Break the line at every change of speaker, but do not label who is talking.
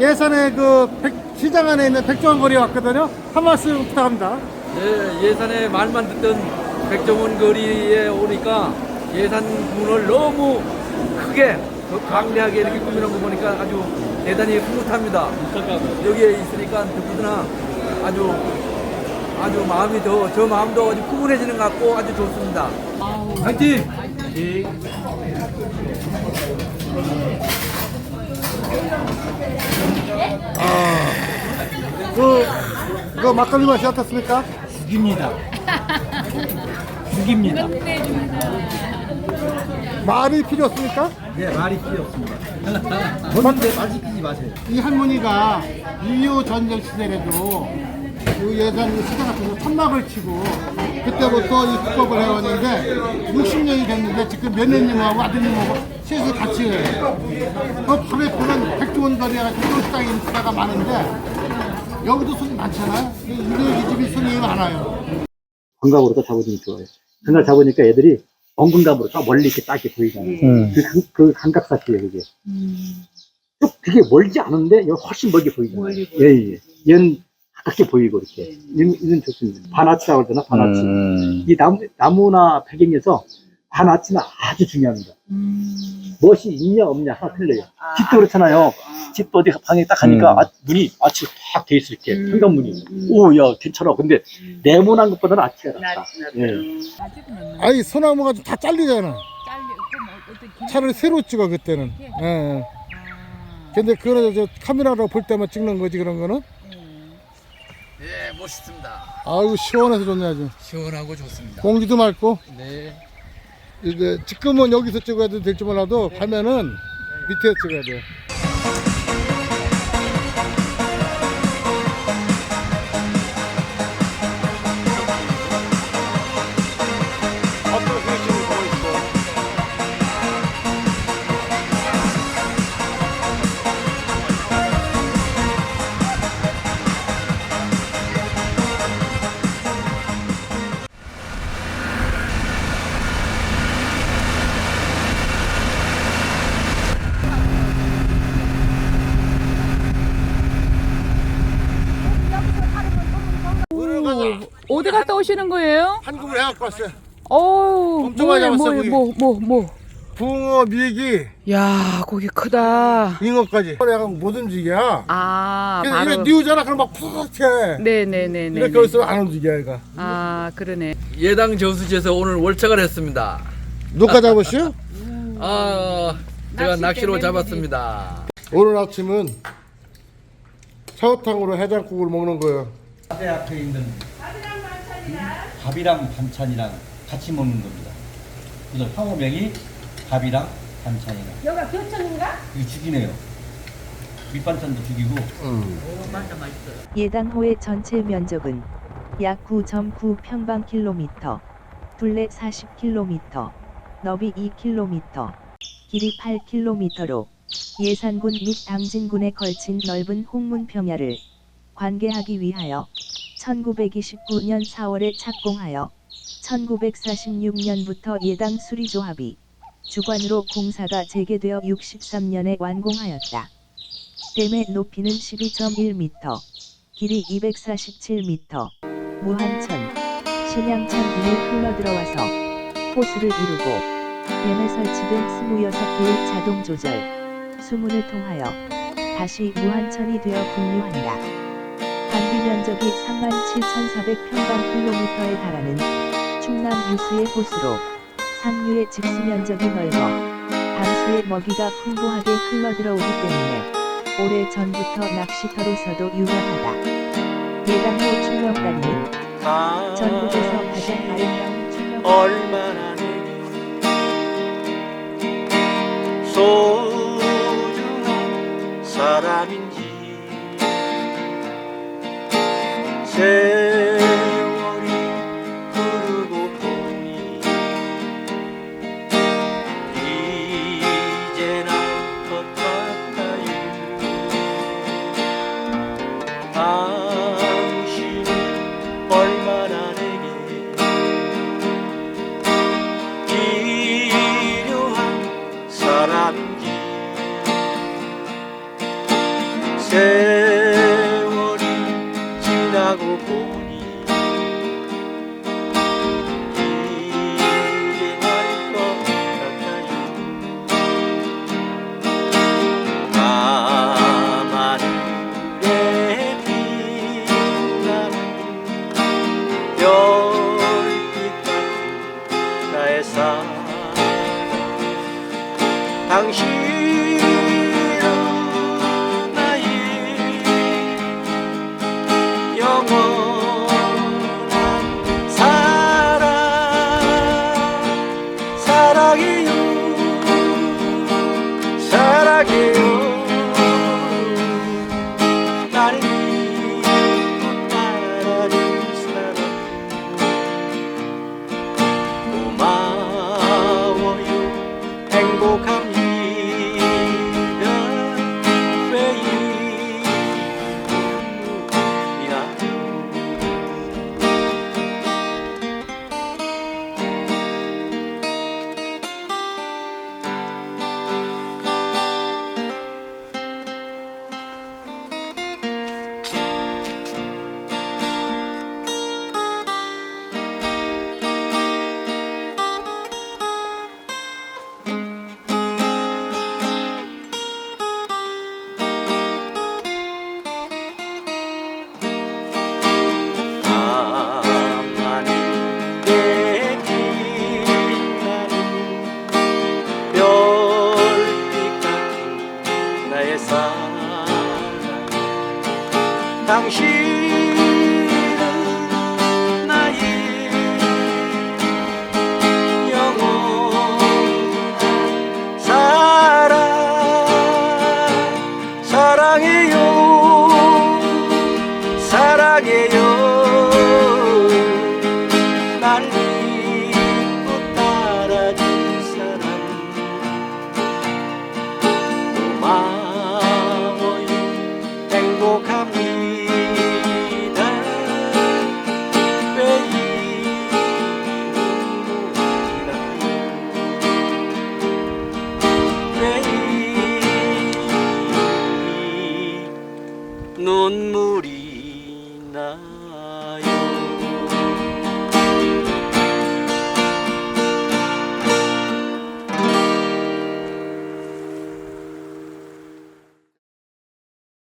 예산의 그 백- 시장 안에 있는 백종원 거리에 왔거든요. 한 말씀 부탁합니다.
네, 예산에 말만 듣던 백종원 거리에 오니까 예산문을 너무 크게 더 강대하게 이렇게 꾸미는 거 보니까 아주 대단히 흐뭇합니다. 여기에 있으니까 누구나 아주 아주 마음이 더 저 마음도 아주 푸근해지는 것 같고 아주 좋습니다. 화이팅!
그, 그 막걸리 맛이 어떻습니까?
죽입니다. 죽입니다.
말이 필요 없습니까?
네, 말이 필요 없습니다. 먹는데 말 시키지 마세요.
이 할머니가 2.25 전쟁 시절에도 그 예산 그 시장 같은 거 천막을 치고 그때부터 이 국법을 해왔는데 60년이 됐는데 지금 며느님하고 아드님하고 셋이 같이 해요. 그 밤에 보면 백종원 또 시장에 있는 데가 많은데 여기도 손이 많잖아요. 이거 이 집이 손이 많아요.
광각으로 또 잡아주면 좋아요. 그날 잡으니까 애들이 엉근감으로 딱 멀리 이렇게 딱 이렇게 보이잖아요. 그, 그, 그 감각사치예요, 그게. 쭉 되게 멀지 않은데, 여기 훨씬 멀게 보이잖아요. 예, 예. 얘는 가깝게 보이고, 이렇게. 이는, 이는 좋습니다. 반아치라고 그러나, 반아치. 이 나무, 나무나 배경에서 반아치는 아주 중요합니다. 무엇이 있냐, 없냐, 하나 틀려요. 집도 그렇잖아요. 집도 어디 방에 딱 가니까 아, 문이 아치 딱돼 있을 게 현관문이. 오, 야, 괜찮아. 근데 네모난 것보다는 아치가 낫다. 예.
아니 소나무가 다 잘리잖아. 차라리 새로 찍어 그때는. 예, 예. 근데 그거는 저 카메라로 볼 때만 찍는 거지 그런 거는.
네, 멋있습니다.
아이고 시원해서 좋네 아주.
시원하고 좋습니다.
공기도 맑고.
네.
이게 지금은 여기서 찍어야 될지 몰라도 가면은 밑에 찍어야 돼.
어디 갔다 오시는 거예요?
한국을 해 갖고 왔어요.
어우,
엄청 많이
뭐예요,
잡았어,
뭐예요, 뭐, 뭐, 뭐.
붕어, 미기,
야, 고기 크다.
잉어까지. 내가 못 움직여.
아,
그래서
바로.
이거 니우잖아. 그럼 막 푸석해.
네네네네.
이렇게 있으면 안 움직여 얘가.
아, 그러네.
예당 저수지에서 오늘 월척을 했습니다.
누가 잡으시오?
아, 제가 낚시로 잡았습니다.
오늘 아침은 차우탕으로 해장국을 먹는 거예요.
앞에 앞에 있는 밥이랑 반찬이랑 같이 먹는 겁니다. 그래서 황호명이 밥이랑 반찬이랑. 여기가 교촌인가? 이거 죽이네요. 밑반찬도 죽이고
예당호의 전체 면적은 약 9.9 평방킬로미터, 둘레 40킬로미터, 너비 2킬로미터, 길이 8킬로미터로 예산군 및 당진군에 걸친 넓은 홍문 평야를 관계하기 위하여 1929년 4월에 착공하여 1946년부터 예당 수리조합이 주관으로 공사가 재개되어 63년에 완공하였다. 댐의 높이는 12.1m, 길이 247m, 무한천, 신양천 등이 흘러들어와서 호수를 이루고 댐에 설치된 26개의 자동 조절, 수문을 통하여 다시 무한천이 되어 분류한다. 면적이 37,400평방킬로미터에 달하는 충남 유수의 호수로 상류의 직수 면적이 넓어 담수의 먹이가 풍부하게 흘러들어오기 때문에 오래 전부터 낚시터로서도 유명하다. 예당호 출렁다리는 전국에서 가장 아름다운 출렁
사랑해요. 난 믿고 따라준 사람. 고마워요. 행복합니다. 왜 이 눈물이 왜 이 눈물이 night.